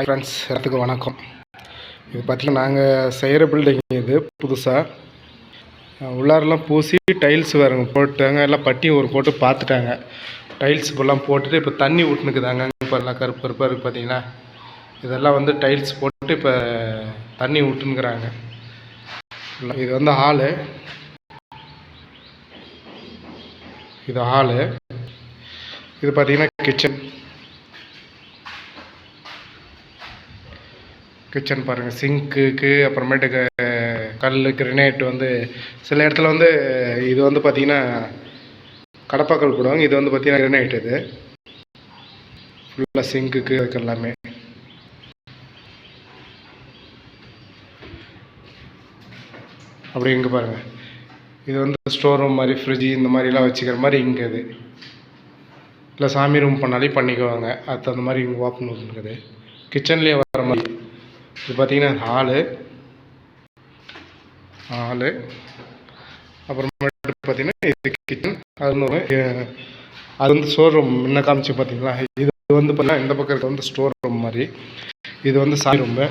Hi friends எல்லாத்துக்கும் வணக்கம். இது பார்த்திங்கன்னா நாங்கள் செய்கிற பில்டிங் இது புதுசாக உள்ளாரெல்லாம் பூசி டைல்ஸ் வேறுங்க போட்டாங்க எல்லாம் பட்டி ஒரு போட்டு பார்த்துட்டாங்க. டைல்ஸ் இப்போல்லாம் போட்டுட்டு இப்போ தண்ணி விட்டுனுக்குதாங்க இப்போ எல்லாம் கருப்பு கருப்பாக இருக்குது பார்த்தீங்கன்னா இதெல்லாம் வந்து டைல்ஸ் போட்டு இப்போ தண்ணி விட்டுனுக்குறாங்க இது வந்து ஹாலு இது ஹாலு இது பார்த்தீங்கன்னா கிச்சன் கிச்சன் பாருங்கள் சிங்க்குக்கு அப்புறமேட்டுக்கு கல் கிரனைட் வந்து சில இடத்துல வந்து இது வந்து பார்த்திங்கன்னா கடப்பாக்கல் போடுவாங்க. இது வந்து பார்த்திங்கன்னா கிரனைட் இது. ஃபுல்லாக சிங்க்குக்கு அதுக்கு எல்லாமே. அப்படி இங்கே பாருங்கள் இது வந்து ஸ்டோர் ரூம் மாதிரி ஃப்ரிட்ஜு இந்த மாதிரிலாம் வச்சுக்கிற மாதிரி இங்கே இது. இல்லை சாமி ரூம் பண்ணாலே பண்ணிக்குவாங்க. அது தகுந்த மாதிரி இங்கே ஓப்பன் இருக்குது. கிச்சன்லேயே வர மாதிரி. இது பார்த்தீங்கன்னா ஹாலு. ஹாலு. அப்புறமேட்டு பார்த்தீங்கன்னா இது கிச்சன். அது வந்து அது வந்து ஸ்டோர் ரூம் முன்ன காமிச்சு பார்த்தீங்களா? இது வந்து பார்த்தீங்கன்னா இந்த பக்கம் இருக்க வந்து ஸ்டோர் ரூம் மாதிரி. இது வந்து சாமி ரூமு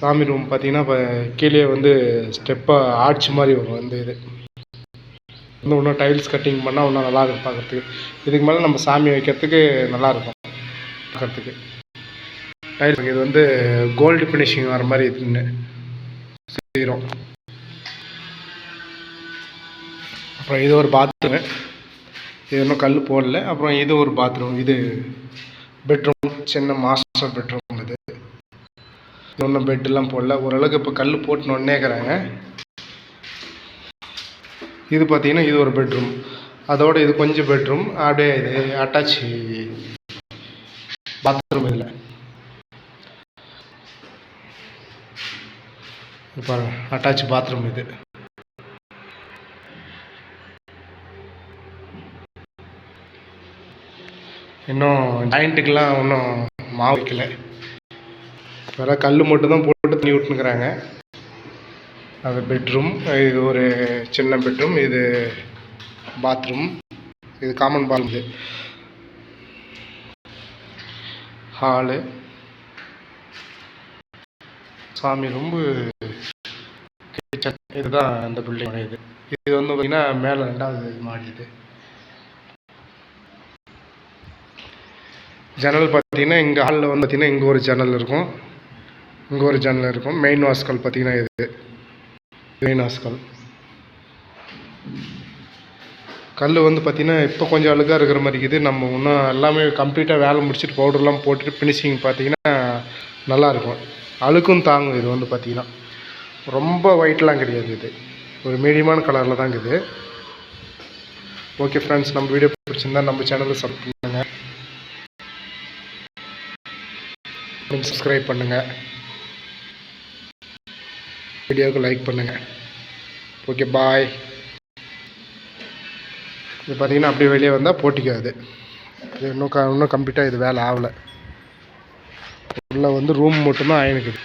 சாமி ரூம் பார்த்தீங்கன்னா இப்போ கீழே வந்து ஸ்டெப்பாக ஆட்சி மாதிரி வரும் வந்து இது. இன்னும் இன்னும் டைல்ஸ் கட்டிங் பண்ணால் இன்னும் நல்லா இருக்கும் பார்க்குறதுக்கு. இதுக்கு மேலே நம்ம சாமி வைக்கிறதுக்கு நல்லாயிருக்கும் பார்க்குறதுக்கு. டைல்ஸ் இது வந்து கோல்டு ஃபினிஷிங் வர மாதிரி இதுன்னு செய்கிறோம் அப்புறம் இது ஒரு பாத்ரூமு இது இன்னும் கல் போடல. அப்புறம் இது ஒரு பாத்ரூம் இது பெட்ரூம் சின்ன மாஸ்டர் பெட்ரூம் இது. இது ஒன்றும் பெட்டெல்லாம் போடல. ஓரளவுக்கு இப்போ கல் போட்டுன்னு ஒன்னேக்கிறாங்க இது பார்த்தீங்கன்னா இது ஒரு பெட்ரூம் அதோட இது கொஞ்சம் பெட்ரூம் அப்படியே இது அட்டாச் பாத்ரூம் இதில். இது பாருங்க அட்டாச் பாத்ரூம் இது. இன்னும் ஜாயிண்ட்டுக்கெல்லாம் ஒன்றும் மாவு வைக்கல. வேற கல் மட்டும்தான் போட்டு தண்ணி விட்டுனுக்குறாங்க அது பெட்ரூம் இது ஒரு சின்ன பெட்ரூம் இது பாத்ரூம் இது காமன் பால் இது. ஹாலு சாமி ரொம்ப கிச்சன் இதுதான் இந்த பில்டிங் இது. இது வந்து பார்த்தீங்கன்னா மேலே ரெண்டாவது மாடி இது. ஜன்னல் பார்த்தீங்கன்னா இங்கே ஹாலில் வந்து பார்த்தீங்கன்னா இங்கே ஒரு ஜன்னல் இருக்கும். இங்கே ஒரு ஜன்னல் இருக்கும். மெயின் வாஸ்கல் பார்த்தீங்கன்னா இது. மெயின் வாஸ்கல் கல் வந்து பார்த்தீங்கன்னா இப்போ கொஞ்சம் அழுகாக இருக்கிற மாதிரி இருக்குது. நம்ம இன்னும் எல்லாமே கம்ப்ளீட்டாக வேலை முடிச்சுட்டு பவுடர்லாம் போட்டுட்டு ஃபினிஷிங் பார்த்தீங்கன்னா நல்லாயிருக்கும் அழுக்கும் தாங்கும் இது வந்து பார்த்தீங்கன்னா. ரொம்ப ஒயிட்லாம் கிடையாது இது. ஒரு மீடியமான கலரில் தான் இருக்குது ஓகே ஃப்ரெண்ட்ஸ் நம்ம வீடியோ பிடிச்சிருந்தா நம்ம சேனலை சப் பண்ணுங்கள் சப்ஸ்கிரைப் பண்ணுங்கள் வீடியோவுக்கு லைக் பண்ணுங்கள் ஓகே பாய் இது பார்த்தீங்கன்னா அப்படியே வெளியே வந்தால் போட்டிக்காது. இன்னும் க இன்னும் கம்ப்ளீட்டாக இது வேலை ஆகலை. உள்ளே வந்து ரூம் மட்டும்தான் ஆயிருக்குது